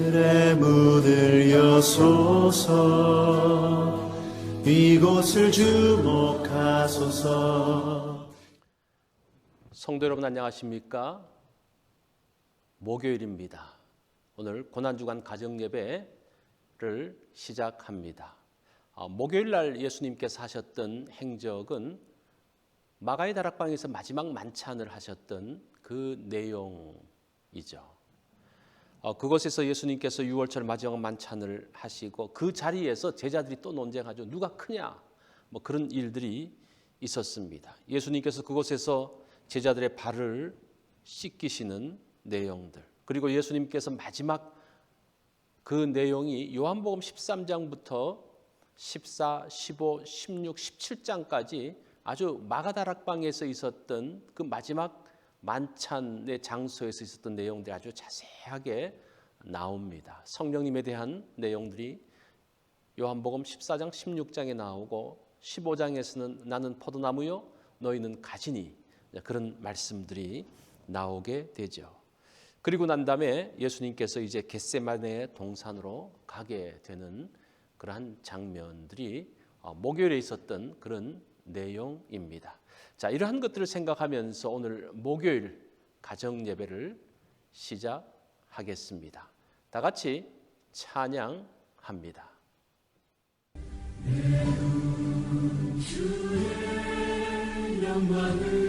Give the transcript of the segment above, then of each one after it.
하늘의 문을 여소서 이곳을 주목하소서 성도 여러분 안녕하십니까? 목요일입니다. 오늘 고난주간 가정 예배를 시작합니다. 어, 목요일 날 예수님께서 하셨던 행적은 마가의 다락방에서 마지막 만찬을 하셨던 그 내용이죠. 어, 그곳에서 예수님께서 6월절 마지막 만찬을 하시고 그 자리에서 제자들이 또 논쟁하죠. 누가 크냐? 뭐 그런 일들이 있었습니다. 예수님께서 그곳에서 제자들의 발을 씻기시는 내용들 그리고 예수님께서 마지막 그 내용이 요한복음 13장부터 14, 15, 16, 17장까지 아주 마가다락방에서 있었던 그 마지막 만찬의 장소에서 있었던 내용들이 아주 자세하게 나옵니다. 성령님에 대한 내용들이 요한복음 14장 16장에 나오고 15장에서는 나는 포도나무요 너희는 가지니 그런 말씀들이 나오게 되죠. 그리고 난 다음에 예수님께서 이제 겟세마네 동산으로 가게 되는 그러한 장면들이 어, 목요일에 있었던 그런 내용입니다. 자, 이러한 것들을 생각하면서 오늘 목요일 가정 예배를 시작하겠습니다. 다 같이 찬양합니다. 주의 영광을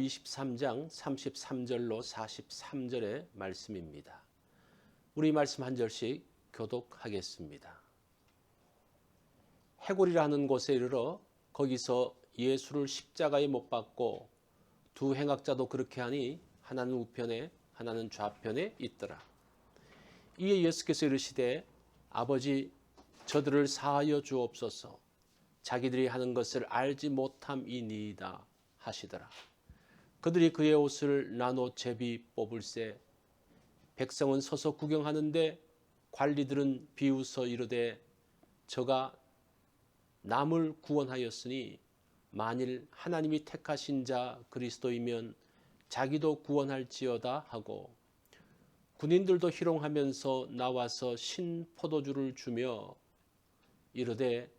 누가복음 23장 33절로 43절의 말씀입니다. 우리 말씀 한 절씩 교독하겠습니다. 해골이라는 곳에 이르러 거기서 예수를 십자가에 못 박고 두 행악자도 그렇게 하니 하나는 우편에 하나는 좌편에 있더라. 이에 예수께서 이르시되 아버지 저들을 사하여 주옵소서 자기들이 하는 것을 알지 못함이니이다 하시더라. 그들이 그의 옷을 나눠 제비 뽑을새 백성은 서서 구경하는데 관리들은 비웃어 이르되 저가 남을 구원하였으니 만일 하나님이 택하신 자 그리스도이면 자기도 구원할지어다 하고 군인들도 희롱하면서 나와서 신 포도주를 주며 이르되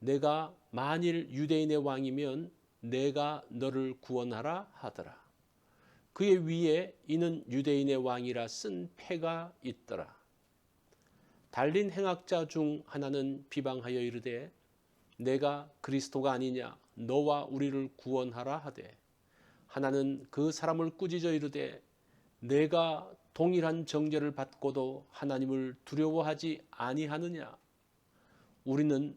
내가 만일 유대인의 왕이면 내가 너를 구원하라 하더라. 그의 위에 이는 유대인의 왕이라 쓴 패가 있더라. 달린 행악자 중 하나는 비방하여 이르되 내가 그리스도가 아니냐 너와 우리를 구원하라 하되 하나는 그 사람을 꾸짖어 이르되 내가 동일한 정죄를 받고도 하나님을 두려워하지 아니하느냐 우리는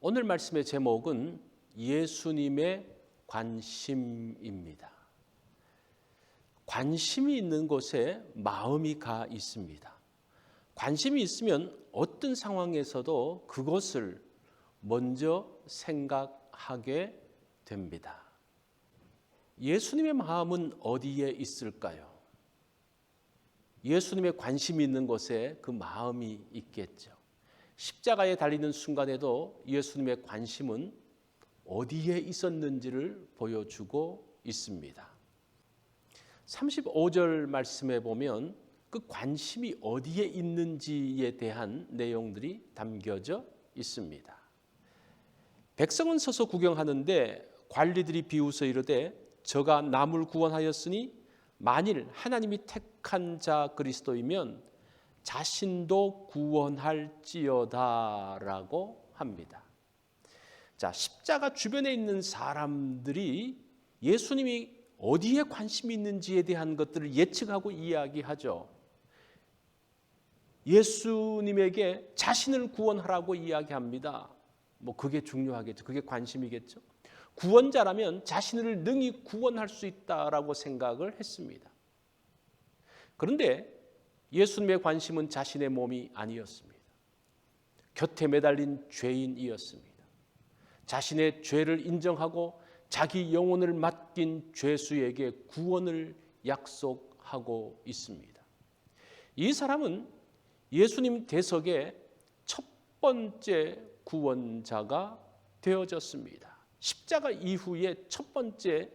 오늘 말씀의 제목은 예수님의 관심입니다. 관심이 있는 곳에 마음이 가 있습니다. 관심이 있으면 어떤 상황에서도 그것을 먼저 생각하게 됩니다. 예수님의 마음은 어디에 있을까요? 예수님의 관심이 있는 곳에 그 마음이 있겠죠. 십자가에 달리는 순간에도 예수님의 관심은 어디에 있었는지를 보여주고 있습니다. 35절 말씀에 보면 그 관심이 어디에 있는지에 대한 내용들이 담겨져 있습니다. 백성은 서서 구경하는데 관리들이 비웃어 이르되 저가 남을 구원하였으니 만일 하나님이 택한 자 그리스도이면 자신도 구원할지어다라고 합니다. 자, 십자가 주변에 있는 사람들이 예수님이 어디에 관심이 있는지에 대한 것들을 예측하고 이야기하죠. 예수님에게 자신을 구원하라고 이야기합니다. 뭐 그게 중요하겠죠. 그게 관심이겠죠. 구원자라면 자신을 능히 구원할 수 있다라고 생각을 했습니다. 그런데 예수님의 관심은 자신의 몸이 아니었습니다. 곁에 매달린 죄인이었습니다. 자신의 죄를 인정하고 자기 영혼을 맡긴 죄수에게 구원을 약속하고 있습니다. 이 사람은 예수님 대석의 첫 번째 구원자가 되어졌습니다. 십자가 이후의 첫 번째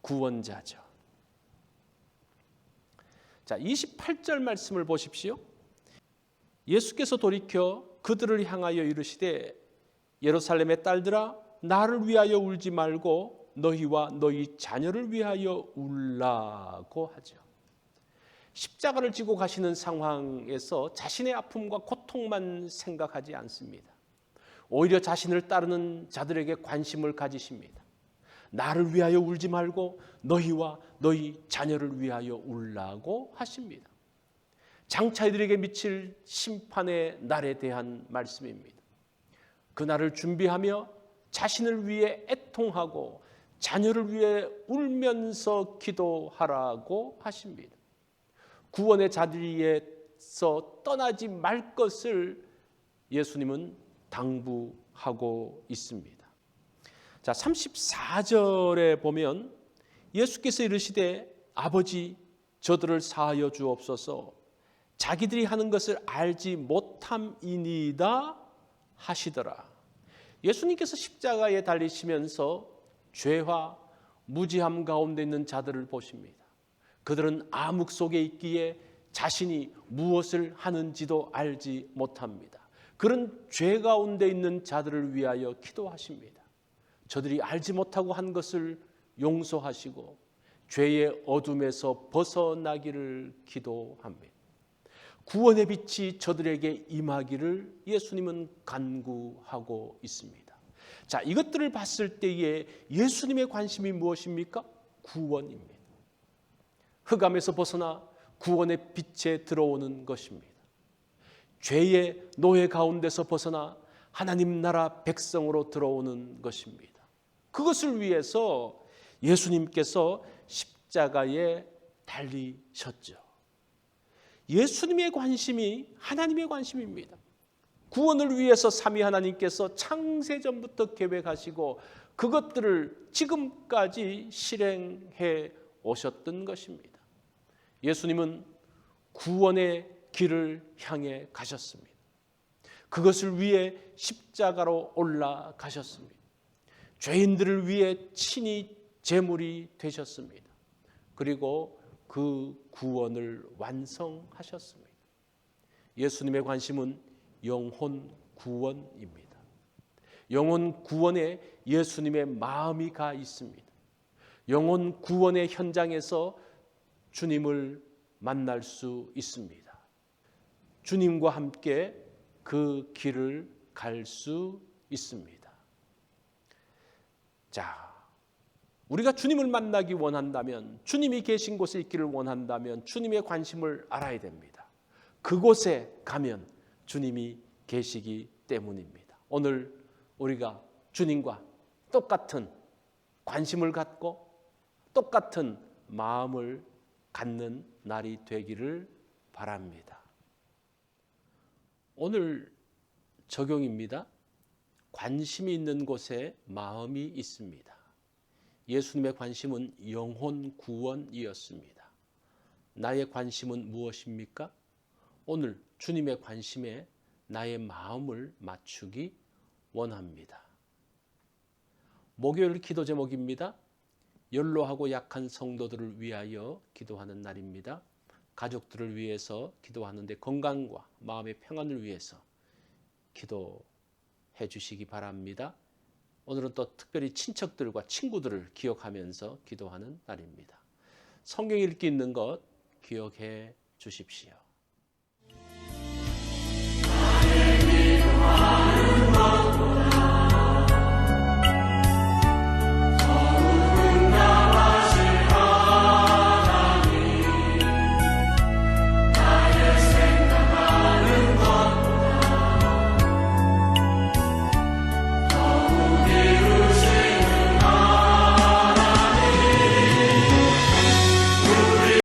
구원자죠. 자, 28절 말씀을 보십시오. 예수께서 돌이켜 그들을 향하여 이르시되 예루살렘의 딸들아 나를 위하여 울지 말고 너희와 너희 자녀를 위하여 울라고 하죠. 십자가를 지고 가시는 상황에서 자신의 아픔과 고통만 생각하지 않습니다. 오히려 자신을 따르는 자들에게 관심을 가지십니다. 나를 위하여 울지 말고 너희와 너희 자녀를 위하여 울라고 하십니다. 장차이들에게 미칠 심판의 날에 대한 말씀입니다. 그 날을 준비하며 자신을 위해 애통하고 자녀를 위해 울면서 기도하라고 하십니다. 구원의 자리에서 떠나지 말 것을 예수님은 당부하고 있습니다. 자, 34절에 보면 예수께서 이르시되 아버지 저들을 사하여 주옵소서 자기들이 하는 것을 알지 못함이니이다 하시더라. 예수님께서 십자가에 달리시면서 죄와 무지함 가운데 있는 자들을 보십니다. 그들은 암흑 속에 있기에 자신이 무엇을 하는지도 알지 못합니다. 그런 죄 가운데 있는 자들을 위하여 기도하십니다. 저들이 알지 못하고 한 것을 용서하시고 죄의 어둠에서 벗어나기를 기도합니다. 구원의 빛이 저들에게 임하기를 예수님은 간구하고 있습니다. 자, 이것들을 봤을 때에 예수님의 관심이 무엇입니까? 구원입니다. 흑암에서 벗어나 구원의 빛에 들어오는 것입니다. 죄의 노예 가운데서 벗어나 하나님 나라 백성으로 들어오는 것입니다. 그것을 위해서 예수님께서 십자가에 달리셨죠. 예수님의 관심이 하나님의 관심입니다. 구원을 위해서 삼위 하나님께서 창세전부터 계획하시고 그것들을 지금까지 실행해 오셨던 것입니다. 예수님은 구원의 길을 향해 가셨습니다. 그것을 위해 십자가로 올라가셨습니다. 죄인들을 위해 친히 제물이 되셨습니다. 그리고 그 구원을 완성하셨습니다. 예수님의 관심은 영혼 구원입니다. 영혼 구원에 예수님의 마음이 가 있습니다. 영혼 구원의 현장에서 주님을 만날 수 있습니다. 주님과 함께 그 길을 갈 수 있습니다. 자, 우리가 주님을 만나기 원한다면, 주님이 계신 곳에 있기를 원한다면, 주님의 관심을 알아야 됩니다. 그곳에 가면 주님이 계시기 때문입니다. 오늘 우리가 주님과 똑같은 관심을 갖고 똑같은 마음을 갖는 날이 되기를 바랍니다. 오늘 적용입니다. 관심이 있는 곳에 마음이 있습니다. 예수님의 관심은 영혼 구원이었습니다. 나의 관심은 무엇입니까? 오늘 주님의 관심에 나의 마음을 맞추기 원합니다. 목요일 기도 제목입니다. 연로하고 약한 성도들을 위하여 기도하는 날입니다. 가족들을 위해서 기도하는데 건강과 마음의 평안을 위해서 기도 해 주시기 바랍니다. 오늘은 또 특별히 친척들과 친구들을 기억하면서 기도하는 날입니다. 성경 읽기 있는 것 기억해 주십시오.